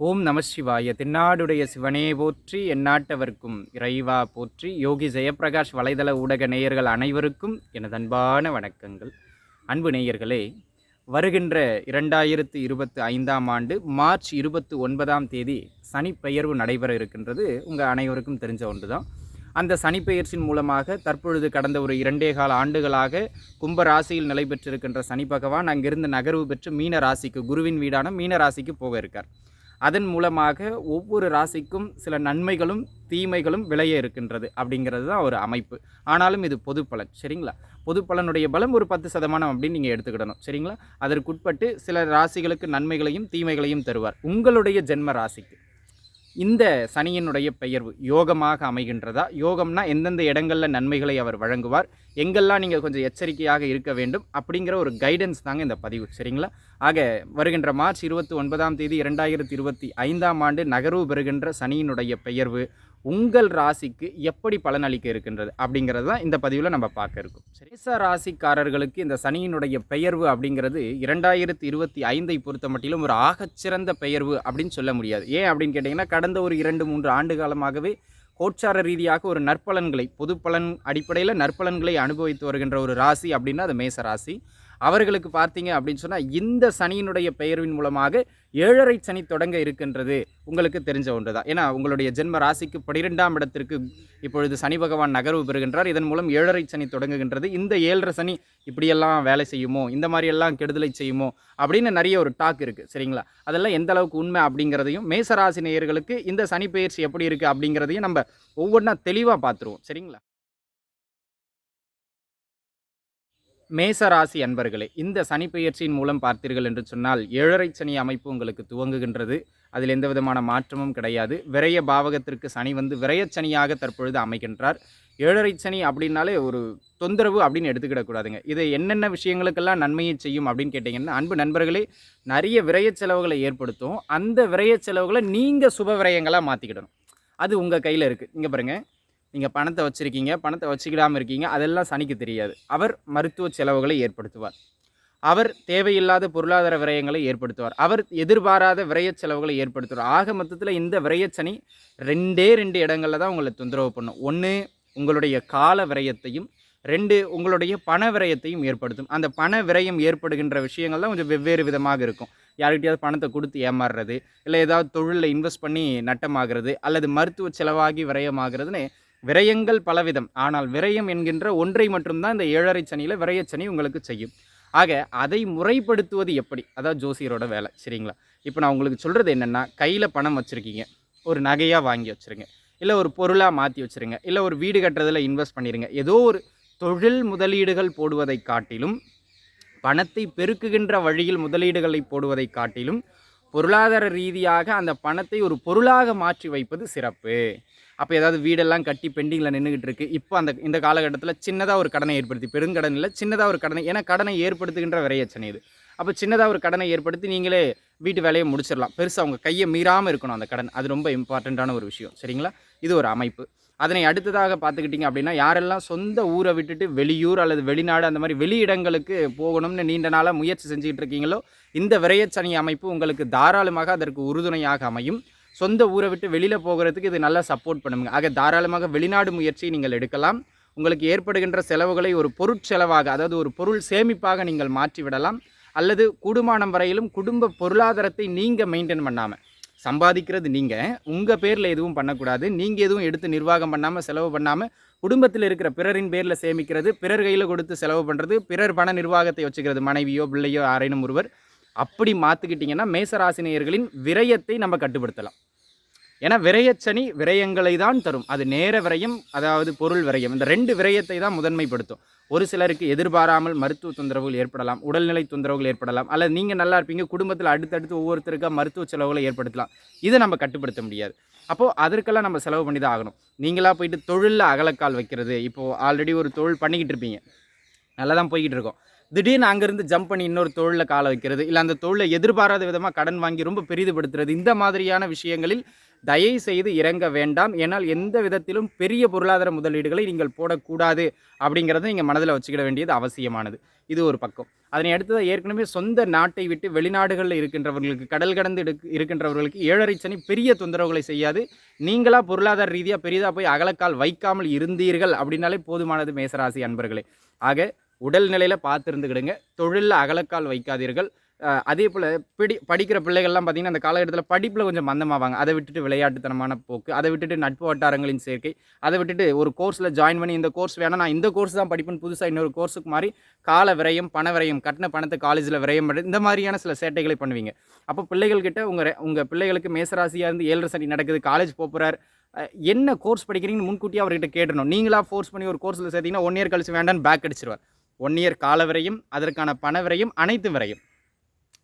ஓம் நம சிவாய. தென்னாடுடைய சிவனே போற்றி எந்நாட்டவர்க்கும் இறைவா போற்றி யோகி ஜெயப்பிரகாஷ் வலைதள ஊடக நேயர்கள் அனைவருக்கும் எனது அன்பான வணக்கங்கள். அன்பு நேயர்களே வருகின்ற இரண்டாயிரத்து இருபத்தி ஐந்தாம் ஆண்டு மார்ச் இருபத்தி ஒன்பதாம் தேதி சனிப்பெயர்வு நடைபெற இருக்கின்றது. உங்கள் அனைவருக்கும் தெரிஞ்ச ஒன்று தான் அந்த சனிப்பெயர்ச்சியின் மூலமாக தற்பொழுது கடந்த ஒரு இரண்டே கால ஆண்டுகளாக கும்ப ராசியில் நிலை பெற்றிருக்கின்ற சனி பகவான் அங்கிருந்து நகர்வு பெற்று மீன ராசிக்கு குருவின் வீடான மீன ராசிக்கு போக இருக்கார். அதன் மூலமாக ஒவ்வொரு ராசிக்கும் சில நன்மைகளும் தீமைகளும் விளைய இருக்கின்றது அப்படிங்கிறது தான் ஒரு அமைப்பு. ஆனாலும் இது பொது பலன் சரிங்களா? பொது பலனுடைய பலம் ஒரு பத்து சதமானம் அப்படின்னு நீங்கள் எடுத்துக்கிடணும் சரிங்களா? அதற்குட்பட்டு சில ராசிகளுக்கு நன்மைகளையும் தீமைகளையும் தருவார். உங்களுடைய ஜென்ம ராசிக்கு. இந்த சனியினுடைய பெயர்வு யோகமாக அமைகின்றதா? யோகம்னா எந்தெந்த இடங்களில் நன்மைகளை அவர் வழங்குவார்? எங்கெல்லாம் நீங்கள் கொஞ்சம் எச்சரிக்கையாக இருக்க வேண்டும்? அப்படிங்கிற ஒரு கைடன்ஸ் தாங்க இந்த பதிவு சரிங்களா? ஆக வருகின்ற மார்ச் இருபத்தி ஒன்பதாம் தேதி இரண்டாயிரத்தி இருபத்தி ஐந்தாம் ஆண்டு நகர்வு பெறுகின்ற சனியினுடைய பெயர்வு உங்கள் ராசிக்கு எப்படி பலனளிக்க இருக்கின்றது அப்படிங்கிறது தான் இந்த பதிவில் நம்ம பார்க்க இருக்கும். மேச ராசிக்காரர்களுக்கு இந்த சனியினுடைய பெயர்வு அப்படிங்கிறது இரண்டாயிரத்தி இருபத்தி ஐந்தை பொறுத்த மட்டிலும் ஒரு ஆகச்சிறந்த பெயர்வு அப்படின்னு சொல்ல முடியாது. ஏன் அப்படின்னு கேட்டிங்கன்னா கடந்த ஒரு இரண்டு மூன்று ஆண்டு காலமாகவே கோச்சார ரீதியாக ஒரு நற்பலன்களை பொது பலன் அடிப்படையில் நற்பலன்களை அனுபவித்து வருகின்ற ஒரு ராசி அப்படின்னா அது மேச ராசி. அவர்களுக்கு பார்த்தீங்க அப்படின்னு சொன்னால் இந்த சனியினுடைய பெயர்வின் மூலமாக ஏழரை சனி தொடங்க இருக்கின்றது. உங்களுக்கு தெரிஞ்ச ஒன்று தான் ஏன்னா உங்களுடைய ஜென்ம ராசிக்கு பனிரெண்டாம் இடத்திற்கு இப்பொழுது சனி பகவான் நகர்வு பெறுகின்றார். இதன் மூலம் ஏழரை சனி தொடங்குகின்றது. இந்த ஏழரை சனி இப்படியெல்லாம் வேலை செய்யுமோ இந்த மாதிரியெல்லாம் கெடுதலை செய்யுமோ அப்படின்னு நிறைய ஒரு டாக் இருக்குது சரிங்களா? அதெல்லாம் எந்த அளவுக்கு உண்மை அப்படிங்கிறதையும் மேசராசி நேயர்களுக்கு இந்த சனி பயிற்சி எப்படி இருக்குது அப்படிங்கிறதையும் நம்ம ஒவ்வொன்றா தெளிவாக பார்த்துருவோம். சரிங்களா? மேசராசி அன்பர்களே இந்த சனி பெயர்ச்சியின் மூலம் பார்த்தீர்கள் என்று சொன்னால் ஏழரை சனி அமைப்பு உங்களுக்கு துவங்குகின்றது. அதில் எந்த விதமான மாற்றமும் கிடையாது. விரைய பாவகத்திற்கு சனி வந்து விரையச்சனியாக தற்பொழுது அமைகின்றார். ஏழரை சனி அப்படின்னாலே ஒரு தொந்தரவு அப்படின்னு எடுத்துக்கிடக்கூடாதுங்க இது என்னென்ன விஷயங்களுக்கெல்லாம் நன்மையை செய்யும் அப்படின்னு கேட்டிங்கன்னா அன்பு நண்பர்களே நிறைய விரைய செலவுகளை ஏற்படுத்தும். அந்த விரைய செலவுகளை நீங்கள் சுப விரயங்களாக மாற்றிக்கிடணும் அது உங்கள் கையில் இருக்குது இங்கே பாருங்கள் நீங்கள் பணத்தை வச்சுருக்கீங்க பணத்தை வச்சுக்கிடாமல் இருக்கீங்க அதெல்லாம் சனிக்கு தெரியாது. அவர் மருத்துவ செலவுகளை ஏற்படுத்துவார். அவர் தேவையில்லாத பொருளாதார விரயங்களை ஏற்படுத்துவார். அவர் எதிர்பாராத விரய செலவுகளை ஏற்படுத்துவார். ஆக மொத்தத்தில் இந்த விரயச்சனி ரெண்டே ரெண்டு இடங்களில் தான் உங்களை தொந்தரவு பண்ணும். ஒன்று உங்களுடைய கால விரயத்தையும் ரெண்டு உங்களுடைய பண விரயத்தையும் ஏற்படுத்தும். அந்த பண விரயம் ஏற்படுகின்ற விஷயங்கள் தான் கொஞ்சம் வெவ்வேறு விதமாக இருக்கும். யார்கிட்டயாவது பணத்தை கொடுத்து ஏமாறுறது இல்லை ஏதாவது தொழிலில் இன்வெஸ்ட் பண்ணி நட்டமாகிறது அல்லது மருத்துவ செலவாகி விரயமாகிறதுன்னு விரயங்கள் பலவிதம். ஆனால் விரயம் என்கின்ற ஒன்றை மட்டும்தான் இந்த ஏழரை சனியில் விரயச்சனி உங்களுக்கு செய்யும். ஆக அதை முறைப்படுத்துவது எப்படி? அதான் ஜோசியரோட வேலை சரிங்களா? இப்போ நான் உங்களுக்கு சொல்கிறது என்னென்னா கையில் பணம் வச்சுருக்கீங்க. ஒரு நகையாக வாங்கி வச்சுருங்க. இல்லை ஒரு பொருளாக மாற்றி வச்சுருங்க. இல்லை ஒரு வீடு கட்டுறதில் இன்வெஸ்ட் பண்ணிடுங்க ஏதோ ஒரு தொழில் முதலீடுகள் போடுவதை காட்டிலும் பணத்தை பெருக்குகின்ற வழியில் முதலீடுகளை போடுவதை காட்டிலும் பொருளாதார ரீதியாக அந்த பணத்தை ஒரு பொருளாக மாற்றி வைப்பது சிறப்பு. அப்போ ஏதாவது வீடெல்லாம் கட்டி பெண்டிங்கில் நின்றுக்கிட்டு இருக்குது இப்போ அந்த இந்த காலகட்டத்தில் சின்னதாக ஒரு கடனை ஏற்படுத்தி பெருங்கடன் இல்லை சின்னதாக ஒரு கடனை ஏன்னா கடனை ஏற்படுத்துகின்ற விரையச்சனை இது. அப்போ சின்னதாக ஒரு கடனை ஏற்படுத்தி நீங்களே வீட்டு வேலையை முடிச்சிடலாம். பெருசாக அவங்க கையை மீறாமல் இருக்கணும் அந்த கடன். அது ரொம்ப இம்பார்ட்டண்ட்டான ஒரு விஷயம். சரிங்களா? இது ஒரு அமைப்பு. அதனை அடுத்ததாக பார்த்துக்கிட்டிங்க அப்படின்னா யாரெல்லாம் சொந்த ஊரை விட்டுட்டு வெளியூர் அல்லது வெளிநாடு அந்த மாதிரி வெளியிடங்களுக்கு போகணும்னு நீண்ட நாளாக முயற்சி செஞ்சுக்கிட்டு இருக்கீங்களோ இந்த விரையச்சனி அமைப்பு உங்களுக்கு தாராளமாக அதற்கு உறுதுணையாக அமையும். சொந்த ஊரை விட்டு வெளியில் போகிறதுக்கு இது நல்லா சப்போர்ட் பண்ணுங்க. ஆக தாராளமாக வெளிநாடு முயற்சியை நீங்கள் எடுக்கலாம். உங்களுக்கு ஏற்படுகின்ற செலவுகளை ஒரு பொருட்செலவாக அதாவது ஒரு பொருள் சேமிப்பாக நீங்கள் மாற்றிவிடலாம் அல்லது கூடுமானம் வரையிலும் குடும்ப பொருளாதாரத்தை நீங்கள் மெயின்டைன் பண்ணாமல் சம்பாதிக்கிறது நீங்கள் உங்கள் பேரில் எதுவும் பண்ணக்கூடாது. நீங்கள் எதுவும் எடுத்து நிர்வாகம் பண்ணாமல் செலவு பண்ணாமல் குடும்பத்தில் இருக்கிற பிறரின் பேரில் சேமிக்கிறது பிறர் கையில் கொடுத்து செலவு பண்ணுறது பிறர் பண நிர்வாகத்தை வச்சுக்கிறது மனைவியோ பிள்ளையோ யாரேனும் ஒருவர். அப்படி மாற்றிக்கிட்டிங்கன்னா மேசராசினியர்களின் விரயத்தை நம்ம கட்டுப்படுத்தலாம். ஏன்னா விரயச்சனி விரயங்களை தான் தரும். அது நேர விரயம் அதாவது பொருள் விரயம். இந்த ரெண்டு விரயத்தை தான் முதன்மைப்படுத்தும். ஒரு சிலருக்கு எதிர்பாராமல் மருத்துவ தொந்தரவுகள் ஏற்படலாம் உடல்நிலை தொந்தரவுகள் ஏற்படலாம் அல்லது நீங்கள் நல்லா இருப்பீங்க குடும்பத்தில் அடுத்தடுத்து ஒவ்வொருத்தருக்கா மருத்துவ செலவுகளை ஏற்படுத்தலாம். இதை நம்ம கட்டுப்படுத்த முடியாது. அப்போது அதற்கெல்லாம் நம்ம செலவு பண்ணி தான் ஆகணும். நீங்களாக போயிட்டு தொழிலில் அகலக்கால் வைக்கிறது. இப்போது ஆல்ரெடி ஒரு தொழில் பண்ணிக்கிட்டு இருப்பீங்க. நல்லா தான் போய்கிட்டு இருக்கோம். திடீர்னு அங்கேருந்து ஜம்ப் பண்ணி இன்னொரு தொழிலில் காலை வைக்கிறது இல்லை அந்த தொழிலை எதிர்பாராத விதமாக கடன் வாங்கி ரொம்ப பெரிதுபடுத்துறது இந்த மாதிரியான விஷயங்களில் தயவு செய்து இறங்க வேண்டாம். ஏன்னால் எந்த விதத்திலும் பெரிய பொருளாதார முதலீடுகளை நீங்கள் போடக்கூடாது அப்படிங்கிறத நீங்கள் மனதில் வச்சுக்கிட வேண்டியது அவசியமானது. இது ஒரு பக்கம். அதனை அடுத்தது ஏற்கனவே சொந்த நாட்டை விட்டு வெளிநாடுகளில் இருக்கின்றவர்களுக்கு கடல் கடந்து எடுக்க- இருக்கின்றவர்களுக்கு ஏழரை சனி பெரிய தொந்தரவுகளை செய்யாது. நீங்களாக பொருளாதார ரீதியாக பெரிதாக போய் அகலக்கால் வைக்காமல் இருந்தீர்கள் அப்படின்னாலே போதுமானது மேசராசி அன்பர்களே. ஆக உடல்நிலையில் பார்த்துருந்துக்கிடுங்க. தொழிலில் அகலக்கால் வைக்காதீர்கள். அதே போல் பிடி படிக்கிற பிள்ளைகள்லாம் பார்த்தீங்கன்னா அந்த காலகட்டத்தில் படிப்பில் கொஞ்சம் மந்தமாவாங்க. அதை விட்டுட்டு விளையாட்டுத்தனமான போக்கு அதை விட்டுட்டு நட்பு வட்டாரங்களின் சேர்க்கை அதை விட்டுட்டு ஒரு கோர்ஸில் ஜாயின் பண்ணி இந்த கோர்ஸ் வேணாம் நான் இந்த கோர்ஸ் தான் படிப்பேன் புதுசாக இன்னொரு கோர்ஸுக்கு மாதிரி கால விரயம் பண விரயம் கட்டின பணத்தை காலேஜில் விரயம் பண்ணி இந்த மாதிரியான சில சேட்டைகளை பண்ணுவீங்க. அப்போ பிள்ளைகள்கிட்ட உங்கள் உங்கள் பிள்ளைகளுக்கு மேசராசியாக இருந்து ஏழரை சனி நடக்குது காலேஜ் போகிறார் என்ன கோர்ஸ் படிக்கிறீங்கன்னு முன்கூட்டியே அவர்கிட்ட கேட்டணும் நீங்களா ஃபோர்ஸ் பண்ணி ஒரு கோர்ஸில் சேர்த்திங்கன்னா ஒன் இயர் கழிச்சு வேண்டான்னு பேக் அடிச்சிருவார். ஒன் இயர் கால விரையும் அதற்கான பண விரையும் அனைத்து விரையும்.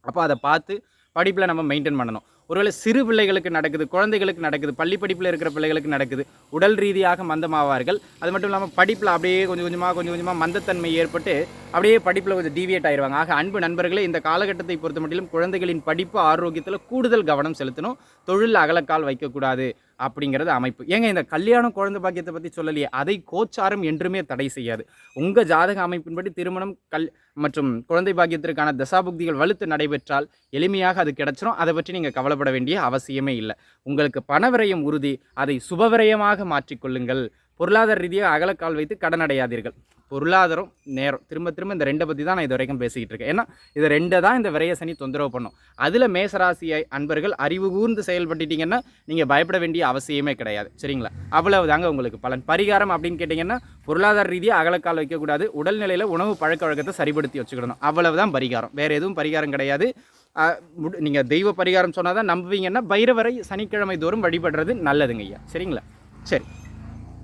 அப்போ அதை பார்த்து படிப்பில் நம்ம மெயின்டைன் பண்ணணும். ஒருவேளை சிறு பிள்ளைகளுக்கு நடக்குது குழந்தைகளுக்கு நடக்குது பள்ளி படிப்பில் இருக்கிற பிள்ளைகளுக்கு நடக்குது உடல் ரீதியாக மந்தமாவார்கள். அது மட்டும் இல்லாமல் படிப்பில் அப்படியே கொஞ்சம் கொஞ்சமாக கொஞ்சம் கொஞ்சமாக மந்தத்தன்மை ஏற்பட்டு அப்படியே படிப்பில் கொஞ்சம் டீவியேட் ஆயிடுவாங்க ஆக அன்பு நண்பர்களே இந்த காலகட்டத்தை பொறுத்த மட்டிலும் குழந்தைகளின் படிப்பு ஆரோக்கியத்தில் கூடுதல் கவனம் செலுத்தணும். தொழில் அகலக்கால் வைக்கக்கூடாது. அப்படிங்கிறது அமைப்பு. ஏங்க இந்த கல்யாணம் குழந்தை பாக்கியத்தை பற்றி சொல்லலையே அதை கோச்சாரம் என்றுமே தடை செய்யாது. உங்கள் ஜாதக அமைப்பின்படி திருமணம் கல் மற்றும் குழந்தை பாக்கியத்திற்கான தசாபுக்திகள் வலுத்து நடைபெற்றால் எளிமையாக அது கிடச்சிரும். அதை பற்றி நீங்கள் கவலைப்பட வேண்டிய அவசியமே இல்லை. உங்களுக்கு பணவிரயம் உறுதி அதை சுபவிரயமாக மாற்றிக்கொள்ளுங்கள் பொருளாதார ரீதியாக அகலக்கால் வைத்து கடன் அடையாதீர்கள். பொருளாதாரம் நேரம். திரும்ப திரும்ப இந்த ரெண்டை பற்றி தான் நான் இது வரைக்கும் பேசிக்கிட்டு இருக்கேன். ஏன்னா இது ரெண்டை தான் இந்த விரைய சனி தொந்தரவு பண்ணும். அதில் மேசராசியை அன்பர்கள் அறிவு கூர்ந்து செயல்பட்டுட்டீங்கன்னா நீங்கள் பயப்பட வேண்டிய அவசியமே கிடையாது. சரிங்களா? அவ்வளவு தாங்க உங்களுக்கு பலன். பரிகாரம் அப்படின்னு கேட்டிங்கன்னா பொருளாதார ரீதியாக அகலக்கால் வைக்கக்கூடாது. உடல்நிலையில் உணவு பழக்க வழக்கத்தை சரிப்படுத்தி வச்சுக்கிடணும் அவ்வளவு தான் பரிகாரம். வேறு எதுவும் பரிகாரம் கிடையாது. நீங்கள் தெய்வ பரிகாரம் சொன்னால் தான் நம்புவீங்கன்னா பைரவரை சனிக்கிழமை தோறும் வழிபடுறது நல்லதுங்க ஐயா சரிங்களா? சரி.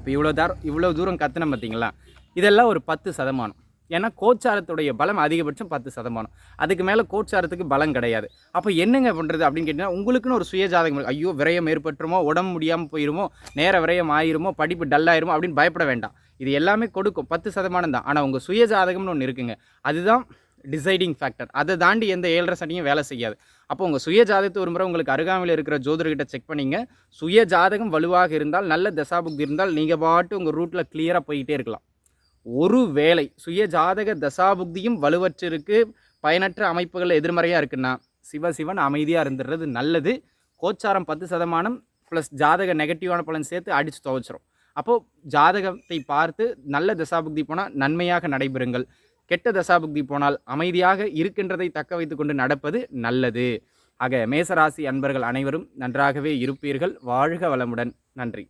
இப்போ இவ்வளோ தூரம் இவ்வளோ தூரம் கத்துனோம் பார்த்தீங்களா? இதெல்லாம் ஒரு பத்து சதமானம். ஏன்னா கோச்சாரத்துடைய பலம் அதிகபட்சம் பத்து சதமானம். அதுக்கு மேலே கோச்சாரத்துக்கு பலம் கிடையாது. அப்போ என்னங்க பண்ணுறது அப்படின்னு கேட்டிங்கன்னா உங்களுக்குன்னு ஒரு சுயஜாதகம் ஐயோ விரயம் ஏற்பட்டுருமோ உடம்பு முடியாமல் போயிருமோ நேர விரயம் ஆயிருமோ படிப்பு டல்லாயிருமோ அப்படின்னு பயப்பட வேண்டாம். இது எல்லாமே கொடுக்கும். பத்து சதமானம் தான். ஆனால் உங்கள் சுயஜாதகம்னு ஒன்று இருக்குங்க. அதுதான் டிசைடிங் ஃபேக்டர் அதை தாண்டி எந்த ஏழரை சனியும் வேலை செய்யாது. அப்போ உங்கள் சுய ஜாதகத்தை ஒரு முறை உங்களுக்கு அருகாமையில் இருக்கிற ஜோதிடர்கிட்ட செக் பண்ணிங்க. சுய ஜாதகம் வலுவாக இருந்தால் நல்ல தசாபுக்தி இருந்தால் நீங்கள் பாட்டு உங்கள் ரூட்டில் கிளியராக போய்கிட்டே இருக்கலாம். ஒரு வேலை சுய ஜாதக தசாபுக்தியும் வலுவற்றிருக்கு பயனற்ற அமைப்புகள் எதிர்மறையாக இருக்குன்னா சிவசிவன் அமைதியாக இருந்துடுறது நல்லது. கோச்சாரம் பத்து சதமானம் ப்ளஸ் ஜாதக நெகட்டிவான பலன் சேர்த்து அடித்து துவைச்சிரும் அப்போது ஜாதகத்தை பார்த்து நல்ல தசாபுக்தி போனால் நன்மையாக நடைபெறுங்கள். கெட்ட தசாபுக்தி போனால் அமைதியாக இருக்கின்றதை தக்க வைத்துக்கொண்டு நடப்பது நல்லது. ஆக மேசராசி அன்பர்கள் அனைவரும் நன்றாகவே இருப்பீர்கள். வாழ்க வளமுடன். நன்றி.